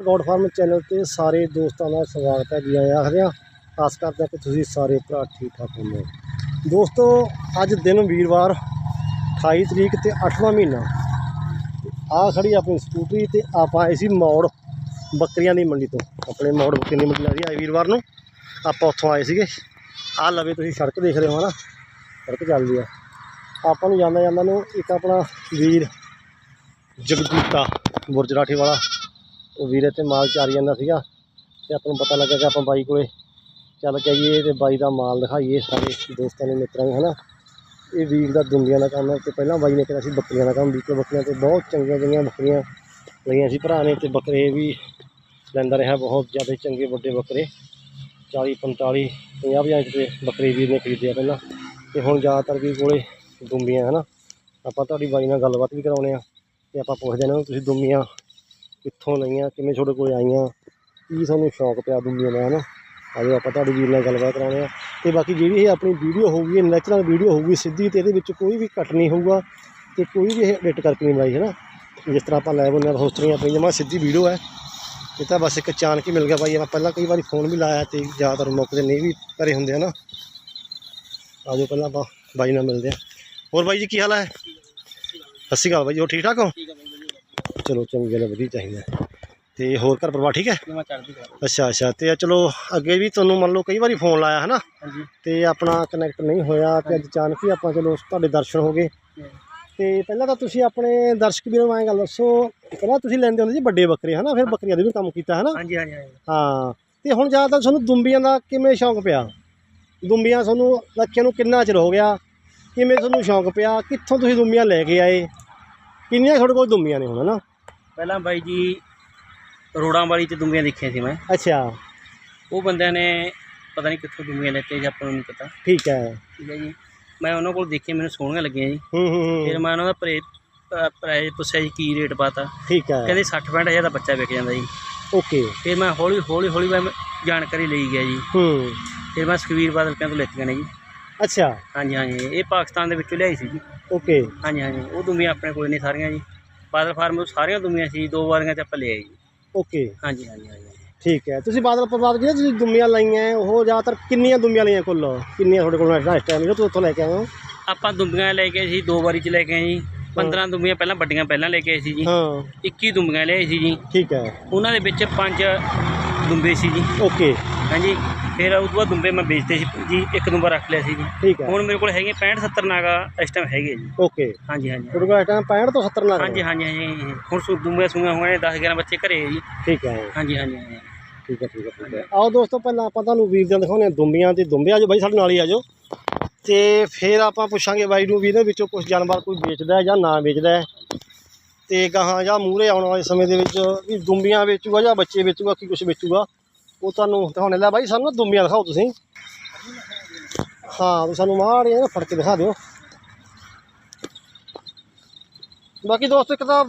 God farm channel ਤੇ ਸਾਰੇ ਦੋਸਤਾਂ ਦਾ ਸਵਾਗਤ ਹੈ ਜੀ ਆਇਆਂ ਆਖਦੇ ਹਾਂ। ਆਸ ਕਰਦੇ ਕਿ ਤੁਸੀਂ ਸਾਰੇ ਭਰਾ ਠੀਕ ਠਾਕ ਹੋਵੋ ਦੋਸਤੋ, ਅੱਜ ਦਿਨ ਵੀਰਵਾਰ 28 ਤਰੀਕ ਤੇ 8ਵਾਂ ਮਹੀਨਾ। ਆ ਖੜੀ ਆਪਣੀ ਸਕੂਟਰੀ ਤੇ ਆਪਾਂ ਆਏ ਸੀ ਮੌੜ ਬੱਕਰੀਆਂ ਦੀ ਮੰਡੀ ਤੋਂ। ਆਪਣੇ ਮੌੜ ਬੱਕਰੀਆਂ ਦੀ ਮੰਡੀ ਲੱਗਦੀ ਹੈ ਵੀਰਵਾਰ ਨੂੰ। ਆਪਾਂ ਉੱਥੋਂ ਆਏ ਸੀਗੇ। ਆਹ ਲਵੇ ਤੁਸੀਂ ਸੜਕ ਦੇਖ ਰਹੇ ਹੋ ਨਾ ਸੜਕ ਚੱਲਦੀ ਆ। ਆਪਾਂ ਨੂੰ ਜਾਂਦਾ ਜਾਂਦਾ ਨੂੰ ਇੱਕ ਆਪਣਾ ਵੀਰ ਜਗਦੀਤਾ ਬੁਰਜਰਾਠੀ ਵਾਲਾ ਵੀਰੇ ਤੇ ਮਾਲ ਚਾਰੀ ਜਾਂਦਾ ਸੀਗਾ ਤੇ ਆਪਾਂ ਨੂੰ ਪਤਾ ਲੱਗਾ ਕਿ ਆਪਾਂ ਬਾਈ ਕੋਲੇ ਚੱਲ ਕੇ ਆਈਏ ਤੇ ਬਾਈ ਦਾ ਮਾਲ ਦਿਖਾਈਏ ਸਾਰੇ ਦੋਸਤਾਂ ਨੂੰ, ਮਿੱਤਰਾਂ ਨੂੰ, ਹਨਾ? ਇਹ ਵੀਰ ਦਾ ਦੁੰਬੀਆਂ ਦਾ ਕੰਮ ਹੈ ਤੇ ਪਹਿਲਾਂ ਬਾਈ ਨੇ ਕਿਹਾ ਸੀ ਬੱਕਰੀਆਂ ਦਾ ਕੰਮ, ਵੀ ਕਿ ਬੱਕਰੀਆਂ ਤੇ ਬਹੁਤ ਚੰਗੀਆਂ ਚੰਗੀਆਂ ਬੱਕਰੀਆਂ ਲਈਆਂ ਸੀ ਭਰਾ ਨੇ ਤੇ ਬੱਕਰੇ ਵੀ ਲੈਂਦਾ ਰਿਹਾ ਬਹੁਤ ਜ਼ਿਆਦਾ ਚੰਗੇ ਵੱਡੇ ਬੱਕਰੇ 40 45 50 50 ਤੇ ਬੱਕਰੇ ਵੀਰ ਨੇ ਖਰੀਦਿਆ ਪਹਿਲਾਂ ਤੇ ਹੁਣ ਜ਼ਿਆਦਾਤਰ ਵੀ ਕੋਲੇ ਦੁੰਬੀਆਂ, ਹਨਾ? ਆਪਾਂ ਤੁਹਾਡੀ ਬਾਈ ਨਾਲ ਗੱਲਬਾਤ ਵੀ ਕਰਾਉਣੇ ਆ ਤੇ ਆਪਾਂ ਪੁੱਛਦੇ ਇਹਨਾਂ ਨੂੰ ਤੁਸੀਂ ਦੁੰਬੀਆਂ ਕਿੱਥੋਂ ਲਈਆਂ, ਕਿਵੇਂ ਤੁਹਾਡੇ ਕੋਲ ਆਈਆਂ, ਕੀ ਸਾਨੂੰ ਸ਼ੌਂਕ ਪਿਆ ਦੁੰਬੀਆਂ ਦਾ, ਹਨਾ? ਆਜੋ ਆਪਾਂ ਤੁਹਾਡੀ ਵੀਰ ਨਾਲ ਗੱਲਬਾਤ ਕਰਾਉਣੇ ਆ ਤੇ ਬਾਕੀ ਜਿਹੜੀ ਇਹ ਆਪਣੀ ਵੀਡੀਓ ਹੋਊਗੀ ਨੈਚੁਰਲ ਵੀਡੀਓ ਹੋਊਗੀ ਸਿੱਧੀ ਤੇ ਇਹਦੇ ਵਿੱਚ ਕੋਈ ਵੀ ਕੱਟ ਨਹੀਂ ਹੋਊਗਾ ਤੇ ਕੋਈ ਵੀ ਇਹ ਐਡਿਟ ਕਰਕੇ ਨਹੀਂ ਬਣਾਈ ਹੈ ਨਾ ਜਿਸ ਤਰ੍ਹਾਂ ਆਪਾਂ ਲਾਈਵ ਹੁੰਦੇ ਹੋਸਟਰੀਆਂ ਤਰ੍ਹਾਂ ਹੀ ਆਪਣੀ ਜਮਾ ਸਿੱਧੀ ਵੀਡੀਓ ਹੈ। ਇਹ ਤਾਂ ਬਸ ਇੱਕ ਅਚਾਨਕ ਹੀ ਮਿਲ ਗਿਆ ਬਾਈ ਆਪਾਂ ਪਹਿਲਾਂ ਕਈ ਵਾਰੀ ਫੋਨ ਵੀ ਲਾਇਆ ਤੇ ਜ਼ਿਆਦਾਤਰ ਮੌਕੇ ਤੇ ਨਹੀਂ ਵੀ ਘਰੇ ਹੁੰਦੇ ਆ ਨਾ ਆਜੋ ਪਹਿਲਾਂ ਆਪਾਂ ਬਾਈ ਨਾਲ ਮਿਲਦੇ ਆ ਹੋਰ ਬਾਈ ਜੀ, ਕੀ ਹਾਲ ਹੈ? ਸਤਿ ਸ਼੍ਰੀ ਅਕਾਲ ਬਾਈ ਜੀ, ਹੋਰ ਠੀਕ ਠਾਕ ਹੋ? ਚਲੋ ਚੰਗੀ ਗੱਲ ਹੈ, ਵਧੀਆ ਚਾਹੀਦਾ। ਹੈ। ਤੇ ਹੋਰ ਘਰ ਪਰਿਵਾਰ ਠੀਕ ਹੈ? ਮੈਂ ਚੜਦੀ ਕਰਾਂ ਅੱਛਾ ਅੱਛਾ। ਤੇ ਚਲੋ ਅੱਗੇ ਵੀ ਤੁਹਾਨੂੰ ਮੰਨ ਲਓ ਕਈ ਵਾਰੀ ਫੋਨ ਲਾਇਆ ਹਨਾ? ਹਾਂਜੀ। ਤੇ ਆਪਣਾ ਕਨੈਕਟ ਨਹੀਂ ਹੋਇਆ ਤੇ ਅੱਜ ਅਚਾਨਕ ਹੀ ਆਪਾਂ ਚਲੋ ਤੁਹਾਡੇ ਦਰਸ਼ਨ ਹੋ ਗਏ। ਤੇ ਪਹਿਲਾਂ ਤਾਂ ਤੁਸੀਂ ਆਪਣੇ ਦਰਸ਼ਕ ਵੀਰਾਂ ਨੂੰ ਐਂ ਗੱਲ ਦੱਸੋ ਪਹਿਲਾਂ ਤੁਸੀਂ ਲੈਂਦੇ ਹੁੰਦੇ ਸੀ ਵੱਡੇ ਬੱਕਰੇ ਹਨਾ? ਫਿਰ ਬੱਕਰੀਆਂ ਦੇ ਵੀ ਕੰਮ ਕੀਤਾ ਹਨਾ? ਹਾਂਜੀ ਹਾਂਜੀ ਹਾਂਜੀ। ਹਾਂ। ਤੇ ਹੁਣ ਜ਼ਿਆਦਾਤਰ ਤੁਹਾਨੂੰ ਦੁੰਬੀਆਂ ਦਾ ਕਿਵੇਂ ਸ਼ੌਂਕ ਪਿਆ? ਦੁੰਬੀਆਂ ਤੁਹਾਨੂੰ ਰੱਖਿਆ ਨੂੰ ਕਿੰਨਾ ਚਿਰ ਹੋ ਗਿਆ? ਕਿਵੇਂ ਤੁਹਾਨੂੰ ਸ਼ੌਂਕ ਪਿਆ? ਕਿੱਥੋਂ ਤੁਸੀਂ ਦੁੰਬੀਆਂ ਲੈ ਕੇ ਆਏ? ਕਿੰਨੀਆਂ ਤੁਹਾਡੇ ਕੋਲ ਦੁੰਬੀਆਂ ਨੇ ਹੁਣ ਹਨਾ? ਪਹਿਲਾਂ ਬਾਈ ਜੀ ਰੋੜਾਂ ਵਾਲੀ ਤੇ ਦੁੰਬੀਆਂ ਦੇਖੀਆਂ ਸੀ ਮੈਂ। ਅੱਛਾ। ਉਹ ਬੰਦਿਆਂ ਨੇ ਪਤਾ ਨਹੀਂ ਕਿੱਥੋਂ ਦੁੰਬੀਆਂ ਲੈਤੇ ਜੀ ਆਪਾਂ ਨੂੰ ਨਹੀਂ ਪਤਾ। ਠੀਕ ਹੈ। ਠੀਕ ਹੈ ਜੀ। ਮੈਂ ਉਹਨਾਂ ਕੋਲ ਦੇਖੀ ਮੈਨੂੰ ਸੋਹਣੀਆਂ ਲੱਗੀਆਂ ਜੀ। ਹੂੰ ਹੂੰ ਫਿਰ ਮੈਂ ਉਹਨਾਂ ਦਾ ਪ੍ਰੇ ਪ੍ਰਾਈਜ਼ ਪੁੱਛਿਆ ਜੀ ਕੀ ਰੇਟ ਪਾਤਾ। ਠੀਕ ਹੈ। ਕਹਿੰਦੇ 60 65 ਹਜ਼ਾਰ ਦਾ ਬੱਚਾ ਵਿਕ ਜਾਂਦਾ ਜੀ। ਓਕੇ। ਫਿਰ ਮੈਂ ਹੌਲੀ ਹੌਲੀ ਹੌਲੀ ਮੈਂ ਜਾਣਕਾਰੀ ਲਈ ਗਿਆ ਜੀ। ਹੂੰ। ਫਿਰ ਮੈਂ ਸੁਖਵੀਰ ਬਾਦਲ ਕਿਆਂ ਤੋਂ ਲੈਤੀਆਂ ਨੇ ਜੀ। ਅੱਛਾ। ਹਾਂਜੀ ਹਾਂਜੀ। ਇਹ ਪਾਕਿਸਤਾਨ ਦੇ ਵਿੱਚੋਂ ਲਿਆਈ ਸੀ ਜੀ। ਓਕੇ। ਹਾਂਜੀ ਹਾਂਜੀ। ਉਹ ਦੁੰਬੀਆਂ ਆਪਣੇ ਕੋਲ ਨਹੀਂ ਸਾਰੀਆਂ ਜੀ। ਬਾਦਲ ਫਾਰਮ ਤੋਂ ਸਾਰੀਆਂ ਦੁੰਬੀਆਂ ਸੀ ਦੋ ਵਾਰੀਆਂ ਚ ਆਪਾਂ ਲੈ ਆਏ ਜੀ। ਓਕੇ। ਹਾਂਜੀ ਹਾਂਜੀ ਹਾਂਜੀ ਠੀਕ ਹੈ। ਤੁਸੀਂ ਬਾਦਲ ਪਰਿਵਾਰ ਜਿਹੜੇ ਤੁਸੀਂ ਦੁੰਬੀਆਂ ਲਾਈਆਂ ਹੈ, ਉਹ ਜ਼ਿਆਦਾਤਰ ਕਿੰਨੀਆਂ ਦੁੰਬੀਆਂ ਲਈਆਂ ਕੁੱਲ? ਕਿੰਨੀਆਂ ਤੁਹਾਡੇ ਕੋਲ ਇਸ ਟਾਈਮ ਜਿਹੜਾ ਤੁਸੀਂ ਉੱਥੋਂ ਲੈ ਕੇ ਆਏ ਹੋ? ਆਪਾਂ ਦੁੰਬੀਆਂ ਲੈ ਕੇ ਸੀ ਦੋ ਵਾਰੀ ਚ ਲੈ ਕੇ ਆਏ ਜੀ। 15 ਦੁੰਬੀਆਂ ਪਹਿਲਾਂ ਵੱਡੀਆਂ ਪਹਿਲਾਂ ਲੈ ਕੇ ਆਏ ਸੀ ਜੀ। ਹਾਂ। 21 ਦੁੰਬੀਆਂ ਲਿਆਏ ਸੀ ਜੀ। ਠੀਕ ਹੈ। ਉਹਨਾਂ ਦੇ ਵਿੱਚ ਪੰਜ ਦੁੰਬੇ ਸੀ ਜੀ। ਓਕੇ। ਹਾਂਜੀ ਫਿਰ ਉਸ ਤੋਂ ਬਾਅਦ ਦੁੰਬੇ ਮੈਂ ਵੇਚਦੇ ਸੀ ਜੀ ਇੱਕ ਦੁੰਬਾ ਰੱਖ ਲਿਆ ਸੀ ਜੀ। ਠੀਕ ਹੈ। ਹੁਣ ਮੇਰੇ ਕੋਲ ਹੈਗੇ 65 70 ਨਾਗਾ ਇਸ ਟਾਈਮ ਹੈਗੇ ਜੀ। ਓਕੇ। ਹਾਂਜੀ ਹਾਂਜੀ। ਤੁਹਾਡੇ ਕੋਲ ਇਸ ਟਾਈਮ 65 ਤੋਂ 70 ਲੱਗ ਹਾਂਜੀ ਹਾਂਜੀ ਹਾਂਜੀ ਹੁਣ ਸੂ ਦੁੰਬੇ ਸੂਆਂ ਹੋਏ 10 11 ਬੱਚੇ ਘਰੇ ਜੀ। ਠੀਕ ਹੈ। ਹਾਂਜੀ ਹਾਂਜੀ ਹਾਂਜੀ। ਠੀਕ ਹੈ ਠੀਕ ਹੈ ਠੀਕ ਹੈ। ਆਓ ਦੋਸਤੋ ਪਹਿਲਾਂ ਆਪਾਂ ਤੁਹਾਨੂੰ ਵੀਰ ਦੀਆਂ ਦਿਖਾਉਂਦੇ ਹਾਂ ਦੁੰਬੀਆਂ ਤੇ ਦੁੰਬੇ। ਆਜੋ ਬਾਈ ਸਾਡੇ ਨਾਲ ਹੀ ਆਜੋ। ਤੇ ਫਿਰ ਆਪਾਂ ਪੁੱਛਾਂਗੇ ਬਾਈ ਨੂੰ ਵੀ ਇਹਦੇ ਵਿੱਚੋਂ ਕੁਝ ਜਾਨਵਰ ਕੋਈ ਵੇਚਦਾ ਹੈ ਜਾਂ ਨਾ ਵੇਚਦਾ ਤੇ ਗਾਹਾਂ ਜਾਂ ਮੂਹਰੇ ਆਉਣ ਵਾਲੇ ਸਮੇਂ ਦੇ ਵਿੱਚ ਵੀ ਦੁੰਬੀਆਂ ਵੇਚੂਗਾ ਜਾਂ ਬੱਚੇ ਵੇਚੂਗਾ ਕੀ ਕੁਝ ਵੇਚੂਗਾ। ਉਹ ਤੁਹਾਨੂੰ ਦਿਖਾਉਣੇ ਲੈ ਬਾਈ ਸਾਨੂੰ ਨਾ ਦੁੰਬੀਆਂ ਦਿਖਾਓ ਤੁਸੀਂ। ਹਾਂ ਸਾਨੂੰ ਮਾੜੇ ਜਿਹਾ ਨਾ ਫੜ ਕੇ ਦਿਖਾ ਦਿਓ। ਬਾਕੀ ਦੋਸਤੋ ਇੱਕ ਤਾਂ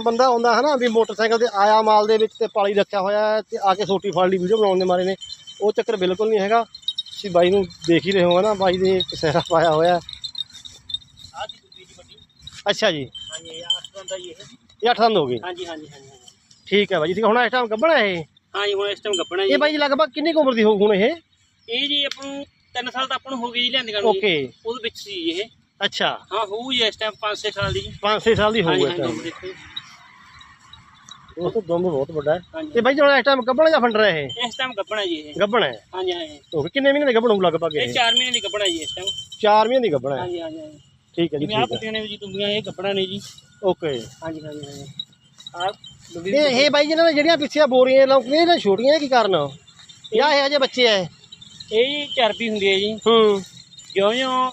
ਬੰਦਾ ਆਉਂਦਾ ਹੈ ਨਾ ਵੀ ਮੋਟਰਸਾਈਕਲ ਤੇ ਆਇਆ ਮਾਲ ਦੇ ਵਿੱਚ ਤੇ ਪਾਲੀ ਰੱਖਿਆ ਹੋਇਆ ਹੈ ਤੇ ਆ ਕੇ ਸੋਟੀ ਫੜ ਲਈ ਵੀਡੀਓ ਬਣਾਉਣ ਦੇ ਮਾਰੇ ਨੇ। ਉਹ ਚੱਕਰ ਬਿਲਕੁਲ ਨਹੀਂ ਹੈਗਾ। ਤੁਸੀਂ ਬਾਈ ਨੂੰ ਦੇਖ ਹੀ ਰਹੇ ਹੋ ਨਾ ਬਾਈ ਦੇ ਕਸਹਿਰਾ ਪਾਇਆ ਹੋਇਆ ਅੱਛਾ ਜੀ। ਹਾਂਜੀ ਇਹ ਅੱਠ ਦੰਦ ਹੋ ਗਏ। ਹਾਂਜੀ ਹਾਂਜੀ ਹਾਂਜੀ ਠੀਕ ਹੈ ਬਾਈ ਜੀ। ਹੁਣ ਇਸ ਟਾਈਮ ਗੱਭਣਾ ਇਹ? ਹਾਂਜੀ ਹੁਣ ਇਸ ਟਾਈਮ ਗੱਪਣਾ ਜੀ। ਇਹ ਬਾਈ ਜੀ ਲਗਭਗ ਕਿੰਨੀ ਕੁ ਉਮਰ ਦੀ ਹੋਊ ਹੁਣ ਇਹ? ਇਹ ਜੀ ਆਪਾਂ ਨੂੰ 3 ਸਾਲ ਤਾਂ ਆਪਾਂ ਨੂੰ ਹੋ ਗਈ ਜੀ ਲਿਆਂਦੀਆਂ ਨੂੰ। ਓਕੇ ਉਹਦੇ ਵਿੱਚ ਸੀ ਇਹ। ਅੱਛਾ। ਹਾਂ ਹੋਊ ਜੀ ਇਸ ਟਾਈਮ 5-6 ਸਾਲ ਦੀ। ਜੀ 5-6 ਸਾਲ ਦੀ ਹੋਊ ਇਸ ਟਾਈਮ। ਉਹ ਤਾਂ ਦੁੰਬ ਬਹੁਤ ਵੱਡਾ ਹੈ। ਤੇ ਬਾਈ ਜੀ ਹੁਣ ਇਸ ਟਾਈਮ ਗੱਭਣਾ ਜਾਂ ਫੰਡਰ ਹੈ ਇਹ? ਇਸ ਟਾਈਮ ਗੱਪਣਾ ਜੀ ਇਹ। ਗੱਭਣਾ ਹੈ? ਹਾਂਜੀ ਹਾਂਜੀ ਓਕੇ ਕਿੰਨੇ ਮਹੀਨੇ ਦੀ ਗੱਭਣ ਹੋਊ ਲਗਭਗ ਇਹ ਇਹ? 4 ਮਹੀਨੇ ਦੀ ਗੱਪਣਾ ਜੀ ਇਸ ਟਾਈਮ 4 ਮਹੀਨੇ ਦੀ ਗੱਭਣਾ ਹੈ। ਹਾਂਜੀ ਹਾਂਜੀ ਠੀਕ ਹੈ ਜੀ ਹੈ। ਪੁੱਤੀਆਂ ਨੇ ਜੀ ਦੁੰਬੀਆਂ ਇਹ ਗੱਪਣਾ ਨੇ ਜੀ। ਓਕੇ ਹਾਂਜੀ ਹਾਂਜੀ ਹਾਂਜੀ ਇਹ ਇਹ ਬਾਈ ਜਿਹਨਾਂ ਨੇ ਜਿਹੜੀਆਂ ਪਿੱਛੇ ਬੋਰੀਆਂ ਲਾਉਂਦੇ ਨੇ ਛੋਟੀਆਂ ਕੀ ਕਾਰਨ ਜਾਂ ਇਹ ਅਜੇ ਬੱਚੇ ਐ ਇਹ? ਜੀ ਚਰਬੀ ਹੁੰਦੀ ਹੈ ਜੀ। ਹੂੰ। ਜਿਉਂ ਜਿਉਂ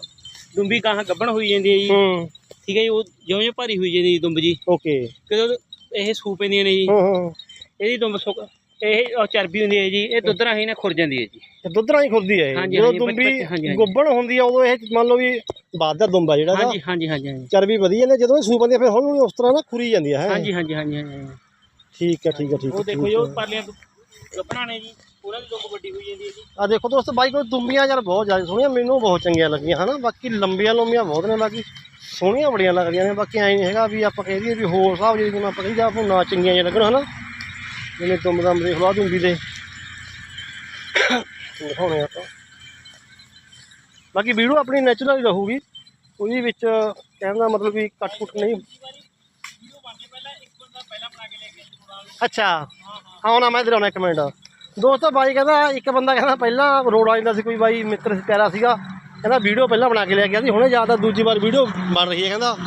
ਦੁੰਬੀ ਗਾਹਾਂ ਗੱਭਣ ਹੋਈ ਜਾਂਦੀ ਹੈ ਜੀ। ਹੂੰ। ਠੀਕ ਹੈ ਜੀ ਉਹ ਜਿਉਂ ਜਿਉਂ ਭਾਰੀ ਹੋਈ ਜਾਂਦੀ ਹੈ ਦੁੰਬ ਜੀ। ਓਕੇ। ਕਦੋਂ ਇਹ ਸੂ ਪੈਂਦੀਆਂ ਨੇ ਜੀ। ਹੂੰ ਹੂੰ। ਇਹਦੀ ਦੁੰਬ ਸੁੱਕ ਇਹ ਉਹ ਚਰਬੀ ਹੁੰਦੀ ਹੈ ਜੀ ਇਹ ਦੁੱਧ ਰਾਹੀਂ ਨਾ ਖੁਰ ਜਾਂਦੀ ਹੈ ਜੀ। ਤੇ ਦੁੱਧ ਰਾਹੀਂ ਖੁਰਦੀ ਐ ਇਹ? ਹਾਂਜੀ, ਜਦੋਂ ਹਾਂਜੀ, ਬੱਚ- ਦੁੰਬੀ ਹਾਂਜੀ। ਗੁੱਬਣ ਹੁੰਦੀ ਆ ਉਦੋਂ ਇਹ ਮੰਨ ਲਓ ਵੀ ਬਾਦਰ ਦੁੰਬਾ ਜਿਹੜਾ ਹਾਂਜੀ ਹਾਂਜੀ ਹਾਂਜੀ ਹਾਂਜੀ। ਚਰਬੀ ਵਧੀਆ ਨੇ ਜਦੋਂ ਇਹ ਆਉਂਦੀ ਆ ਫਿਰ ਹੌਲੀ ਹੌਲੀ ਉਸ ਤਰ੍ਹਾਂ ਨਾ ਖੁਰੀ ਜਾਂਦੀ ਹੈ ਹਾਂਜੀ ਹਾਂਜੀ ਹਾਂਜੀ ਹਾਂਜੀ ਠੀਕ ਹੈ ਠੀਕ ਹੈ ਠੀਕ ਹੈ ਉਹ ਦੇਖੋ ਜੀ ਉਹ ਪਰਲੀਆਂ ਗੱਪਣਾ ਨੇ ਜੀ ਉਹਨਾਂ ਦੀ ਦੁੰਬ ਵੱਡੀ ਹੋਈ ਜਾਂਦੀ ਹੈ ਜੀ। ਆ ਦੇਖੋ ਦੋਸਤੋ ਬਾਈ ਕੋਲ ਦੁੰਬੀਆਂ ਯਾਰ ਬਹੁਤ ਜ਼ਿਆਦਾ ਸੋਹਣੀਆਂ ਮੈਨੂੰ ਬਹੁਤ ਚੰਗੀਆਂ ਲੱਗੀਆਂ ਹਨਾ। ਬਾਕੀ ਲੰਬੀਆਂ ਲੰਬੀਆਂ ਬਹੁਤ ਨੇ ਬਾਕੀ ਸੋਹਣੀਆਂ ਬੜੀਆਂ ਲੱਗਦੀਆਂ ਨੇ ਬਾਕੀ ਐਂ ਨਹੀਂ ਹੈਗਾ ਵੀ ਆਪਾਂ ਕਹਿ ਦਈਏ ਵੀ ਹੋਰ ਹਿਸਾਬ ਜਿਹੜੀ ਜਿਵੇਂ ਆਪਾਂ ਕਹੀਦਾ ਆਪਾਂ ਨੂੰ ਨਾ ਚੰਗੀਆਂ ਜਿਹੀਆਂ ਲੱਗਣ ਹਨਾ। ਜਿਵੇਂ ਤੁਮ ਦਮ ਦੇਖ ਲਓ ਦੇ ਦਿਖਾਉਣੇ ਆਪਾਂ। ਬਾਕੀ ਵੀਡੀਓ ਆਪਣੀ ਨੈਚੁਰਲ ਹੀ ਰਹੂਗੀ। ਕੋਈ ਵਿੱਚ ਕਹਿਣ ਦਾ ਮਤਲਬ ਵੀ ਕੱਟ ਕੁੱਟ ਨਹੀਂ। ਅੱਛਾ। ਆਉਣਾ ਮੈਂ ਇਧਰ ਆਉਣਾ ਇੱਕ ਮਿੰਟ। ਦੋਸਤੋ, ਬਾਈ ਕਹਿੰਦਾ, ਇੱਕ ਬੰਦਾ ਕਹਿੰਦਾ ਪਹਿਲਾਂ ਰੋਡ ਆ ਜਾਂਦਾ ਸੀ, ਕੋਈ ਬਾਈ ਮਿੱਤਰ ਪਿਆਰਾ ਸੀਗਾ। ਕਹਿੰਦਾ ਵੀਡੀਓ ਪਹਿਲਾਂ ਬਣਾ ਕੇ ਲਿਆ ਗਿਆ ਸੀ ਹੁਣੇ ਜ਼ਿਆਦਾ ਦੂਜੀ ਵਾਰ ਵੀਡੀਓ ਬਣ ਰਹੀ ਹੈ, ਕਹਿੰਦਾ।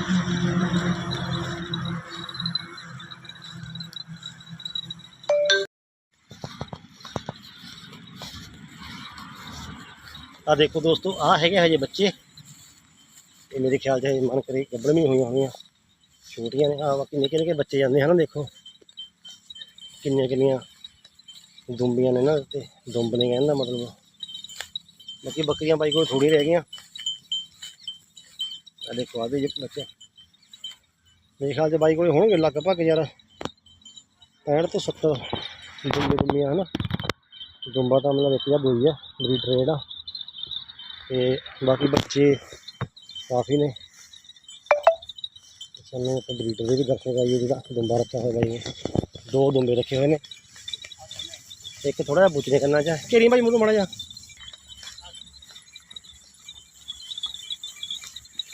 ਆ ਦੇਖੋ ਦੋਸਤੋ, ਆ ਹੈਗੇ ਹਜੇ ਬੱਚੇ। ਇਹ ਮੇਰੇ ਖਿਆਲ 'ਚ ਹਜੇ ਮਨ ਕਰੇ ਗੱਭਣ ਵੀ ਹੋਈਆਂ ਹੋਣੀਆਂ। ਛੋਟੀਆਂ ਨੇ ਆ ਬਾਕੀ ਨਿੱਕੇ ਨਿੱਕੇ ਬੱਚੇ ਜਾਂਦੇ ਹਨ, ਦੇਖੋ। ਕਿੰਨੀਆਂ ਕਿੰਨੀਆਂ ਦੁੰਬੀਆਂ ਨੇ ਨਾ ਤੇ ਦੁੰਬ ਨੇ ਕਹਿਣ ਦਾ ਮਤਲਬ। ਬਾਕੀ ਬੱਕਰੀਆਂ ਬਾਈ ਕੋਲ ਥੋੜੀ ਰਹਿ ਗਈਆਂ। ਆ ਦੇਖੋ ਆ ਵੀ ਜੇ ਬੱਚੇ। ਮੇਰੇ ਖਿਆਲ 'ਚ ਬਾਈ ਕੋਲ ਹੋਣਗੇ ਲਗਭਗ ਯਾਰ। 65 ਤੋਂ 70 ਦੁੰਬੇ ਦੁੰਬੀਆਂ ਹਨ। ਦੁੰਬਾ ਤਾਂ ਮਤਲਬ ਇੱਕ ਜਾਂ ਦੋ ਹੀ ਆ ਬਰੀਡਰ ਜਿਹੜਾ ਤੇ ਬਾਕੀ ਬੱਚੇ ਕਾਫੀ ਨੇ। ਸਾਨੂੰ ਇੱਕ ਬਰੀਡਰ ਦੇ ਵੀ ਦਰਸ਼ਨ ਕਰਾਈਏ ਜਿਹੜਾ ਦੁੰਬਾ ਰੱਖਿਆ ਹੋਇਆ ਬਾਈ ਦੋ ਦੁੰਬੇ ਰੱਖੇ ਹੋਏ ਨੇ। ਇੱਕ ਥੋੜਾ ਜਿਹਾ ਬੁੱਚਨੇ ਕਰਨਾ ਚਾ ਘੇਰੀ ਭਾਈ ਮੂੰਹ ਮਾੜਾ ਜਾ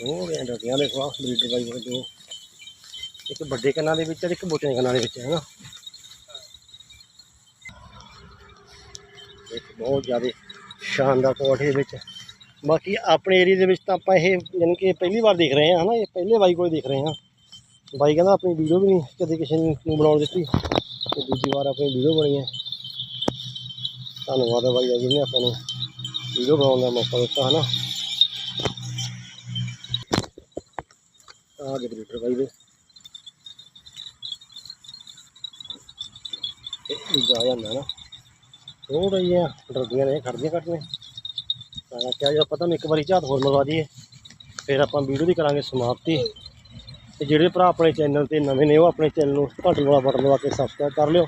ਉਹ ਗਿਆ ਡੱਡੀਆਂ ਦੇਖੋ ਆ ਬਰੀਡਰ ਬਾਈ ਕੋਲ ਦੋ ਇੱਕ ਵੱਡੇ ਕੰਨਾਂ ਦੇ ਵਿੱਚ ਤੇ ਇੱਕ ਬੁੱਚਨੇ ਕੰਨਾਂ ਦੇ ਵਿੱਚ ਹੈ ਨਾ। ਇੱਕ ਬਹੁਤ ਜ਼ਿਆਦਾ ਸ਼ਾਨਦਾਰ ਕੋਠੇ ਦੇ ਵਿੱਚ। ਬਾਕੀ ਆਪਣੇ ਏਰੀਆ ਦੇ ਵਿੱਚ ਤਾਂ ਆਪਾਂ ਇਹ ਯਾਨੀ ਕਿ ਪਹਿਲੀ ਵਾਰ ਦੇਖ ਰਹੇ ਹਾਂ, ਹਨਾ, ਇਹ ਪਹਿਲੇ ਬਾਈ ਕੋਲ ਦੇਖ ਰਹੇ ਹਾਂ। ਬਾਈ ਕਹਿੰਦਾ ਆਪਣੀ ਵੀਡੀਓ ਵੀ ਨਹੀਂ, ਕਦੇ ਕਿਸੇ ਨੂੰ ਬਣਾਉਣ ਦਿੱਤੀ ਤੇ ਦੂਜੀ ਵਾਰ ਆਪਣੀ ਵੀਡੀਓ ਬਣੀ ਹੈ। ਧੰਨਵਾਦ ਹੈ ਬਾਈ ਦਾ ਜਿਹਨੇ ਆਪਾਂ ਨੂੰ ਵੀਡੀਓ ਬਣਾਉਣ ਦਾ ਮੌਕਾ ਦਿੱਤਾ, ਹਨਾ। ਆਹ ਜਗਰੀਟਰ ਬਾਈ ਦੇ। ਇਹ ਜਾ ਜਾਂਦਾ ਨਾ। ਥੋੜਾ ਜਿਹਾ ਡਰਦੀਆਂ ਨੇ ਖੜਦੀਆਂ ਘੱਟ ਨੇ। ਤਾਂ ਕਿਹਾ ਜੀ, ਆਪਾਂ ਤੁਹਾਨੂੰ ਇੱਕ ਵਾਰੀ ਝਾਤ ਹੋਰ ਮਰਵਾ ਦਈਏ। ਫਿਰ ਆਪਾਂ ਵੀਡੀਓ ਦੀ ਕਰਾਂਗੇ ਸਮਾਪਤੀ। ਤੇ ਜਿਹੜੇ ਭਰਾ ਆਪਣੇ ਚੈਨਲ ਤੇ ਨਵੇਂ ਨੇ, ਉਹ ਆਪਣੇ ਚੈਨਲ ਨੂੰ ਘੰਟੀ ਵਾਲਾ ਬਟਨ ਦਬਾ ਕੇ ਸਬਸਕ੍ਰਾਈਬ ਕਰ ਲਿਓ।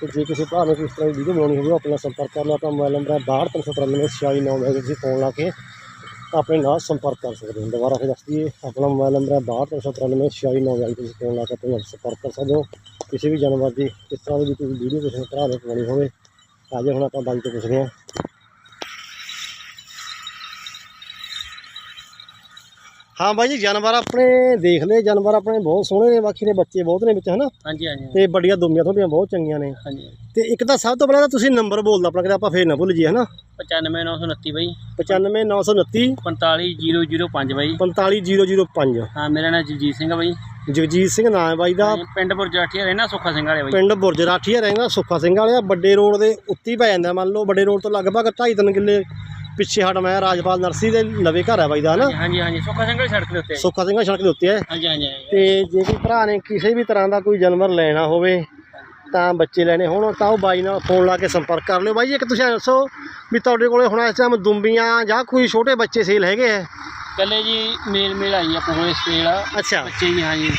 ਤੇ ਜੇ ਕਿਸੇ ਭਰਾ ਨੂੰ ਕਿਸ ਤਰ੍ਹਾਂ ਦੀ ਵੀਡੀਓ ਬਣਾਉਣੀ ਹੋਵੇ, ਉਹ ਆਪਣਾ ਸੰਪਰਕ ਕਰ ਲਿਓ। ਆਪਣਾ ਮੋਬਾਈਲ ਨੰਬਰ ਹੈ 62939699 ਤੁਸੀਂ ਫੋਨ ਲਾ ਕੇ ਆਪਣੇ ਨਾਲ ਸੰਪਰਕ ਕਰ ਸਕਦੇ ਹੋ। ਦੁਬਾਰਾ ਫਿਰ ਦੱਸ ਦਈਏ ਆਪਣਾ ਮੋਬਾਈਲ ਨੰਬਰ ਹੈ 62939699 ਤੁਸੀਂ ਫੋਨ ਲਾ ਕੇ ਆਪਣੇ ਨਾਲ ਸੰਪਰਕ ਕਰ ਸਕਦੇ ਹੋ। ਕਿਸੇ ਵੀ ਜਾਨਵਰ ਦੀ ਕਿਸ ਤਰ੍ਹਾਂ ਦੀ ਤੁਸੀਂ ਵੀਡੀਓ ਕਿਸੇ ਭਰਾ ਨੇ ਪਾਉਣੀ ਹੋਵੇ ਆਜੇ ਹੁਣ ਆਪਾਂ ਬਾਈ ਤੋਂ ਪੁੱਛਦੇ ਹਾਂ। ਹਾਂ ਬਾਈ ਜੀ ਜਾਨਵਰ ਆਪਣੇ ਦੇਖ ਲਏ ਜਾਨਵਰ ਆਪਣੇ ਬਹੁਤ ਸੋਹਣੇ ਨੇ ਬਾਕੀ ਦੇ ਬੱਚੇ ਬਹੁਤ ਨੇ ਵਿੱਚ ਹਨਾ? ਹਾਂਜੀ ਹਾਂਜੀ ਤੇ ਵੱਡੀਆਂ ਦੁੰਬੀਆਂ ਤੁਹਾਡੀਆਂ ਬਹੁਤ ਚੰਗੀਆਂ ਨੇ। ਹਾਂਜੀ। ਤੇ ਇੱਕ ਤਾਂ ਸਭ ਤੋਂ ਪਹਿਲਾਂ ਤਾਂ ਤੁਸੀਂ ਨੰਬਰ ਬੋਲਦਾ ਆਪਣਾ ਕਿਤੇ ਆਪਾਂ ਫੇਰ ਨਾ ਭੁੱਲ ਜਾਈਏ ਹਨਾ? 95929 ਬਾਈ। 95929 45005 ਬਾਈ। 45005 ਹਾਂ ਮੇਰਾ ਨਾਮ ਜਗਜੀਤ ਸਿੰਘ ਆ ਬਾਈ। ਜਗਜੀਤ ਸਿੰਘ ਨਾਮ ਹੈ ਬਾਈ ਦਾ। ਪਿੰਡ ਬੁਰਜਾਠੀਆ ਰਹਿਣਾ ਸੁੱਖਾ ਸਿੰਘ ਵਾਲੇ ਬਾਈ। ਪਿੰਡ ਬੁਰਜ ਰਾਠੀਆ ਰਹਿੰਦਾ ਸੁੱਖਾ ਸਿੰਘ ਵਾਲਿਆ ਵੱਡੇ ਰੋਡ ਦੇ ਉੱਤੇ ਪੈ ਜਾਂਦਾ ਮੰਨ ਲਓ ਵੱਡੇ ਰੋਡ ਤੋਂ ਲਗਭਗ 2.5 ਕਿੱਲੇ ਪਿੱਛੇ ਹਟ ਮੈਂ ਰਾਜਪਾਲ ਨਰਸਰੀ ਦੇ ਨਵੇਂ ਘਰ ਹੈ ਬਾਈ ਦਾ ਹਨਾ? ਹਾਂਜੀ ਹਾਂਜੀ ਸੁੱਖਾ ਸਿੰਘ ਵਾਲੀ ਸੜਕ ਦੇ ਉੱਤੇ। ਸੁੱਖਾ ਸਿੰਘ ਸੜਕ ਦੇ ਉੱਤੇ ਹੈ। ਹਾਂਜੀ ਹਾਂਜੀ ਹਾਂਜੀ। ਤੇ ਜੇ ਕੋਈ ਭਰਾ ਨੇ ਕਿਸੇ ਵੀ ਤਰ੍ਹਾਂ ਦਾ ਕੋਈ ਜਾਨਵਰ ਲੈਣਾ ਹੋਵੇ ਤਾਂ ਬੱਚੇ ਲੈਣੇ ਹੋਣ ਤਾਂ ਉਹ ਬਾਈ ਨਾਲ ਫੋਨ ਲਾ ਕੇ ਸੰਪਰਕ ਕਰ ਲਿਓ। ਬਾਈ ਇੱਕ ਤੁਸੀਂ ਐਂ ਦੱਸੋ ਵੀ ਤੁਹਾਡੇ ਕੋਲੇ ਹੁਣ ਇਸ ਟਾਈਮ ਦੁੰਬੀਆਂ ਜਾਂ ਕੋਈ ਛੋਟੇ ਬੱਚੇ ਸੇਲ ਹੈਗੇ ਆ? ਕੱਲੇ ਜੀ ਮੇਲ ਮੇਲ ਆਈ ਆਪਣੇ ਕੋਲ ਸੇਲ ਆ। ਅੱਛਾ। ਬੱਚੇ ਜੀ। ਹਾਂਜੀ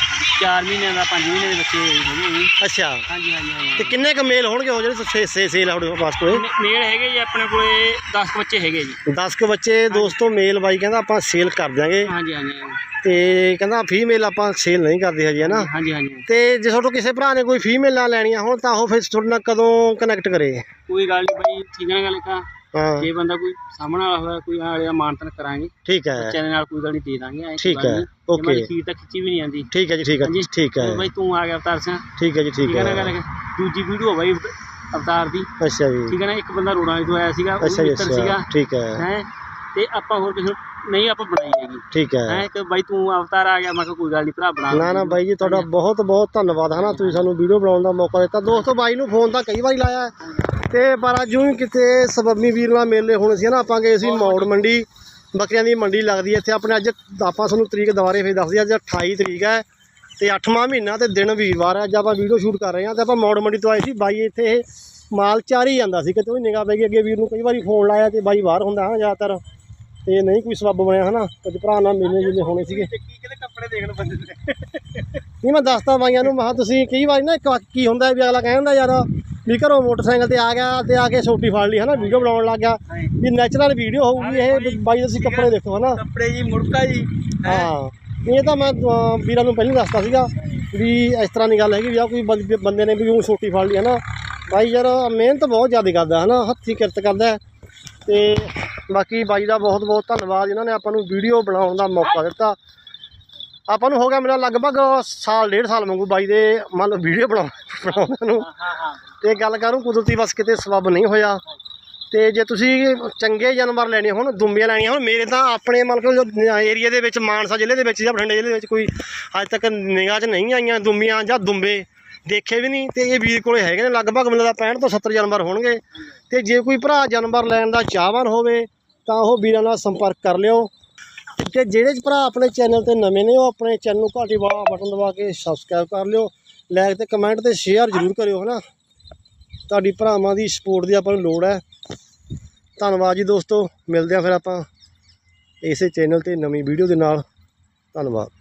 4 ਮਹੀਨਿਆਂ ਦਾ 5 ਮਹੀਨੇ ਦੇ ਬੱਚੇ ਹੈਗੇ ਜੀ ਅੱਛਾ। ਹਾਂਜੀ ਹਾਂਜੀ ਹਾਂਜੀ। ਤੇ ਕਿੰਨੇ ਕ ਮੇਲ ਹੋਣਗੇ ਉਹ ਜਿਹੜੇ ਸੇ- ਸੇ ਸੇਲ ਆ ਤੁਹਾਡੇ ਪਾਸ ਕੋਲੇ ਮੇ- ਮੇਲ ਹੈਗੇ ਜੀ ਆਪਣੇ ਕੋਲੇ 10 ਬੱਚੇ ਹੈਗੇ ਜੀ। 10 ਕ ਬੱਚੇ ਦੋਸਤੋ ਮੇਲ ਬਾਈ ਕਹਿੰਦਾ ਆਪਾਂ ਸੇਲ ਕਰ ਦਿਆਂਗੇ। ਹਾਂਜੀ ਹਾਂਜੀ ਹਾਂਜੀ। ਤੇ ਕਹਿੰਦਾ ਫੀਮੇਲ ਆਪਾਂ ਸੇਲ ਨਹੀਂ ਕਰਦੇ ਹਜੇ ਹਨਾ? ਹਾਂਜੀ ਹਾਂਜੀ ਤੇ ਜੇ ਤੁਹਾਡੇ ਕਿਸੇ ਭਰਾ ਨੇ ਕੋਈ ਫੀਮੇਲਾਂ ਲੈਣੀਆਂ ਹੋਣ ਤਾਂ ਉਹ ਫਿਰ ਤੁਹਾਡੇ ਨਾਲ ਕਦੋਂ ਕਨੈਕਟ ਕਰੇ? ਕੋਈ ਗੱਲ ਨਹੀਂ ਬਾਈ ਠੀਕ ਹੈ ਨਾ ਗੱਲ ਤਾਂ। ਹਾਂ। ਜੇ ਬੰਦਾ ਕੋਈ ਸਾਹਮਣੇ ਵਾਲਾ ਹੋਇਆ ਕੋਈ ਆਲੇ ਦਾ ਮਾਨਤਨ ਕਰਾਂਗੇ। ਠੀਕ ਹੈ। ਬੱਚਿਆਂ ਦੇ ਨਾਲ ਕੋਈ ਗੱਲ ਨਹੀਂ ਦੇ ਦਾਂਗੇ ਐਂ ਕੋਈ ਠੀਕ ਗੱਲ ਹੈ, ਨਹੀਂ। ਓਕੇ। ਜੇ ਖੀਰ ਤਾਂ ਖਿੱਚੀ ਵੀ ਨਹੀਂ ਜਾਂਦੀ। ਠੀਕ ਹੈ ਜੀ ਠੀਕ ਹੈ। ਹਾਂਜੀ। ਠੀਕ ਹੈ। ਬਾਈ ਤੂੰ ਆ ਗਿਆ ਅਵਤਾਰ ਸਿੰਘ। ਠੀਕ ਹੈ ਜੀ ਠੀਕ ਹੈ ਨਾ ਹੈ। ਗੱਲ ਦੂਜੀ ਵੀਡੀਓ ਬਾਈ ਅਵਤਾਰ ਦੀ। ਅੱਛਾ ਜੀ। ਠੀਕ ਹੈ ਨਾ ਇੱਕ ਬੰਦਾ ਰੋੜਾਂ ਤੋਂ ਆਇਆ ਸੀਗਾ ਉਹ ਅੱਛਾ ਜੀ ਮਿੱਤਰ ਸੀਗਾ। ਠੀਕ ਹੈ। ਹੈ ਤੇ ਆਪਾਂ ਹੋਰ ਕਿਸੇ ਨੂੰ ਨਹੀਂ ਆਪਾਂ ਬਣਾਈ ਹੈਗੀ। ਠੀਕ ਹੈ। ਹੈ ਕਿ ਬਾਈ ਤੂੰ ਅਵਤਾਰ ਆ ਗਿਆ ਮੈਂ ਕਿਹਾ ਕੋਈ ਗੱਲ ਨਹੀਂ ਭਰਾ ਬਣਾ ਨਾ ਨਾ ਬਾਈ ਜੀ ਤੁਹਾਡਾ ਬਹੁਤ ਬਹੁਤ ਧੰਨਵਾਦ। ਹਨਾ ਤੁਸੀਂ ਸਾਨੂੰ ਵੀਡੀਓ ਬਣਾਉਣ ਦਾ ਮੌਕਾ ਦਿੱਤਾ। ਦੋਸਤੋ ਬਾਈ ਨੂੰ ਫੋਨ ਤਾਂ ਕਈ ਵਾਰੀ ਲਾਇਆ। ਹੈ ਤੇ ਪਰ ਅੱਜ ਹੀ ਕਿਤੇ ਸਬੱਬੀ ਵੀਰ ਨਾਲ ਮੇਲੇ ਹੋਣੇ ਸੀ ਨਾ, ਆਪਾਂ ਗਏ ਸੀ ਮੌੜ ਮੰਡੀ। ਬੱਕਰੀਆਂ ਦੀ ਮੰਡੀ ਲੱਗਦੀ ਹੈ ਇੱਥੇ। ਆਪਣੇ ਅੱਜ ਆਪਾਂ ਤੁਹਾਨੂੰ ਤਰੀਕ ਦੁਬਾਰੇ ਫੇਰ ਦੱਸਦੀ ਅੱਜ 28 ਤਰੀਕ ਹੈ ਤੇ 8ਵਾਂ ਮਹੀਨਾ ਤੇ ਦਿਨ ਵੀਰਵਾਰ ਹੈ। ਅੱਜ ਆਪਾਂ ਵੀਡੀਓ ਸ਼ੂਟ ਕਰ ਰਹੇ ਹਾਂ ਤੇ ਆਪਾਂ ਮੌੜ ਮੰਡੀ ਤੋਂ ਆਏ ਸੀ। ਬਾਈ ਇੱਥੇ ਇਹ ਮਾਲ ਚਾਰੀ ਜਾਂਦਾ ਸੀ। ਕਿਤੇ ਉਹ ਨਿਗਾਹ ਪੈ ਗਈ। ਅੱਗੇ ਵੀਰ ਨੂੰ ਕਈ ਵਾਰੀ ਫੋਨ ਲਾਇਆ ਤੇ ਬਾਈ ਬਾਹਰ ਹੁੰਦਾ, ਹਾਂ ਜ਼ਿਆਦਾਤਰ ਤੇ ਨਹੀਂ ਕੋਈ ਸਬੱਬ ਬਣਿਆ ਹਨਾ ਕੁਝ ਭਰਾ ਨਾਲ ਮੇਲੇ ਜਿਲੇ ਹੋਣੇ ਸੀਗੇ। ਕੀ ਕਿਹਦੇ ਕੱਪੜੇ ਦੇਖਣ ਬੰਦੇ ਦੇ ਨਹੀਂ ਮੈਂ ਦੱਸਦਾ ਬਾਈਆਂ ਨੂੰ ਮਹਾ ਤੁਸੀਂ ਕਈ ਵਾਰੀ ਨਾ ਇੱਕ ਵਾਰ ਕੀ ਹੁੰਦਾ ਵੀ ਅਗਲਾ ਕਹਿੰਦਾ ਯਾਰ ਵੀ ਘਰੋਂ ਮੋਟਰਸਾਈਕਲ ਤੇ ਆ ਗਿਆ ਤੇ ਆ ਕੇ ਛੋਟੀ ਫੜ ਲਈ ਹਨਾ ਵੀਡੀਓ ਬਣਾਉਣ ਲੱਗ ਗਿਆ। ਵੀ ਨੈਚੁਰਲ ਵੀਡੀਓ ਹੋਊਗੀ ਇਹ ਬਾਈ ਤੁਸੀਂ ਕੱਪੜੇ ਦੇਖੋ ਹਨਾ। ਕੱਪੜੇ ਜੀ ਮੁੜਕਾ ਜੀ ਹਾਂ। ਇਹ ਤਾਂ ਮੈਂ ਵੀਰਾਂ ਨੂੰ ਪਹਿਲਾਂ ਦੱਸਤਾ ਸੀਗਾ ਵੀ ਇਸ ਤਰ੍ਹਾਂ ਦੀ ਗੱਲ ਹੈਗੀ ਵੀ ਆ ਕੋਈ ਬੰਦ- ਨੇ ਵੀ ਉਹ ਛੋਟੀ ਫੜ ਲਈ ਹੈ ਨਾ ਬਾਈ ਯਾਰ ਮਿਹਨਤ ਬਹੁਤ ਜ਼ਿਆਦਾ ਕਰਦਾ ਹੈ ਨਾ ਹੱਥੀਂ ਕਿਰਤ ਕਰਦਾ। ਹੈ। ਤੇ ਬਾਕੀ ਬਾਈ ਦਾ ਬਹੁਤ ਬਹੁਤ ਧੰਨਵਾਦ। ਇਹਨਾਂ ਨੇ ਆਪਾਂ ਨੂੰ ਵੀਡੀਓ ਬਣਾਉਣ ਦਾ ਮੌਕਾ ਦਿੱਤਾ। ਆਪਾਂ ਨੂੰ ਹੋ ਗਿਆ ਮੇਰਾ ਲਗਭਗ ਸਾਲ ਡੇਢ ਸਾਲ ਵਾਂਗੂ ਬਾਈ ਦੇ ਮੰਨ ਲਓ ਵੀਡੀਓ ਬਣਾ ਬਣਾਉਂਦੇ ਨੂੰ। ਤੇ ਗੱਲ ਕਰੂੰ ਕੁਦਰਤੀ ਬਸ ਕਿਤੇ ਸਬੱਬ ਨਹੀਂ ਹੋਇਆ। ਤੇ ਜੇ ਤੁਸੀਂ ਚੰਗੇ ਜਾਨਵਰ ਲੈਣੇ ਹੋਣ ਦੁੰਬੀਆਂ ਲੈਣੀਆਂ ਹੋਣ ਮੇਰੇ ਤਾਂ ਆਪਣੇ ਮਤਲਬ ਜੋ ਏਰੀਆ ਦੇ ਵਿੱਚ ਮਾਨਸਾ ਜ਼ਿਲ੍ਹੇ ਦੇ ਵਿੱਚ ਜਾਂ ਬਠਿੰਡੇ ਜ਼ਿਲ੍ਹੇ ਦੇ ਵਿੱਚ ਕੋਈ ਅੱਜ ਤੱਕ ਨਿਗਾਹ 'ਚ ਨਹੀਂ ਆਈਆਂ ਦੁੰਬੀਆਂ ਜਾਂ ਦੁੰਬੇ। ਦੇਖੇ ਵੀ ਨਹੀਂ ਤੇ ਇਹ ਵੀਰ ਕੋਲੇ ਹੈਗੇ ਨੇ, ਲਗਭਗ ਮੈਨੂੰ ਲੱਗਦਾ 65 ਤੋਂ 70 ਜਾਨਵਰ ਹੋਣਗੇ। ਤੇ ਜੇ ਕੋਈ ਭਰਾ ਜਾਨਵਰ ਲੈਣ ਦਾ ਚਾਹਵਾਨ ਹੋਵੇ, ਤਾਂ ਉਹ ਵੀਰਾਂ ਨਾਲ ਸੰਪਰਕ ਕਰ ਲਿਓ। ਤੇ ਜਿਹੜੇ ਭਰਾ ਆਪਣੇ ਚੈਨਲ ਤੇ ਨਵੇਂ ਨੇ, ਉਹ ਆਪਣੇ ਚੈਨਲ ਨੂੰ ਘਾਟੀ ਵਾਲਾ ਬਟਨ ਦਬਾ ਕੇ ਸਬਸਕ੍ਰਾਈਬ ਕਰ ਲਿਓ। ਲਾਈਕ ਤੇ ਕਮੈਂਟ ਤੇ ਸ਼ੇਅਰ ਜ਼ਰੂਰ ਕਰਿਓ, ਹਨਾ? ਤੁਹਾਡੀ ਭਰਾਵਾਂ ਦੀ ਸਪੋਰਟ ਦੀ ਆਪਾਂ ਨੂੰ ਲੋੜ ਹੈ। ਧੰਨਵਾਦ ਜੀ ਦੋਸਤੋ, ਮਿਲਦੇ ਆ ਫਿਰ ਆਪਾਂ ਇਸੇ ਚੈਨਲ ਤੇ ਨਵੀਂ ਵੀਡੀਓ ਦੇ ਨਾਲ। ਧੰਨਵਾਦ।